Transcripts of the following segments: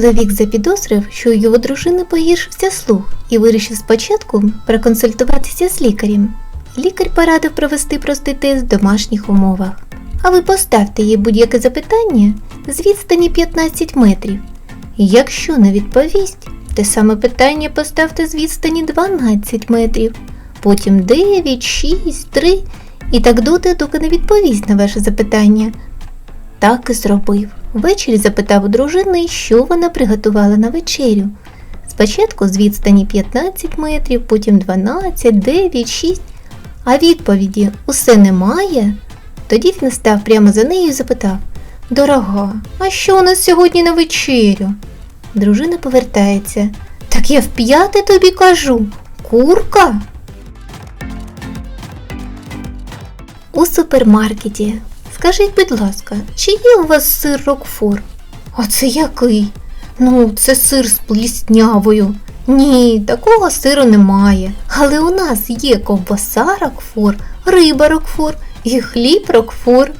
Чоловік запідозрив, що у його дружини погіршився слух і вирішив спочатку проконсультуватися з лікарем. Лікар порадив провести простий тест в домашніх умовах. А ви поставте їй будь-яке запитання з відстані 15 метрів. Якщо не відповість, те саме питання поставте з відстані 12 метрів, потім 9, 6, 3 і так доти, доки не відповість на ваше запитання. Так і зробив. Ввечері запитав у дружини, що вона приготувала на вечерю. Спочатку з відстані 15 метрів, потім 12, 9, 6, а відповіді усе немає. Тоді він став прямо за нею і запитав Дорога, а що у нас сьогодні на вечерю? Дружина повертається. Так я вп'яте тобі кажу. Курка? У супермаркеті. Скажіть, будь ласка, чи є у вас сир Рокфор? А це який? Ну, це сир з пліснявою. Ні, такого сиру немає. Але у нас є ковбаса Рокфор, риба Рокфор і хліб Рокфор.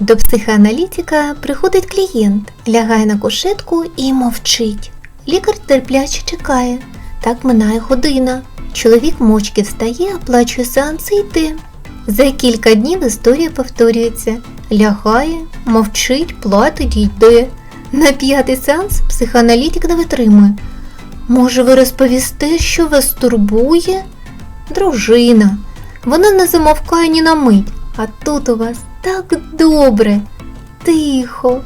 До психоаналітика приходить клієнт, лягає на кушетку і мовчить. Лікар терпляче чекає. Так минає година. Чоловік мовчки встає, оплачує сеанс і. За кілька днів історія повторюється. Лягає, мовчить, платить і йде. На п'ятий сеанс психоаналітик не витримує. Може, ви розповісте, що вас турбує? Дружина. Вона не замовкає ні на мить, а тут у вас так добре, тихо.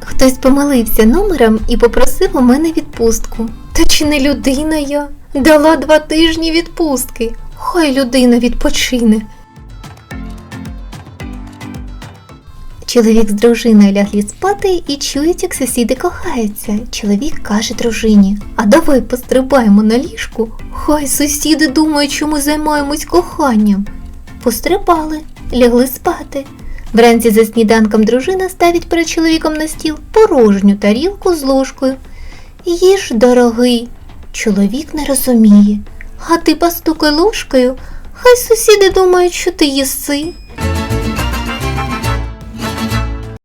Хтось помилився номером і попросив у мене відпустку. Та чи не людина я? Дала два тижні відпустки. Хай людина відпочине. Чоловік з дружиною лягли спати і чують, як сусіди кохаються. Чоловік каже дружині: А давай пострибаємо на ліжку. Хай сусіди думають, що ми займаємось коханням. Пострибали, лягли спати. Вранці за сніданком дружина ставить перед чоловіком на стіл порожню тарілку з ложкою. Їж, дорогий. Чоловік не розуміє. А ти постукай ложкою, хай сусіди думають, що ти їси.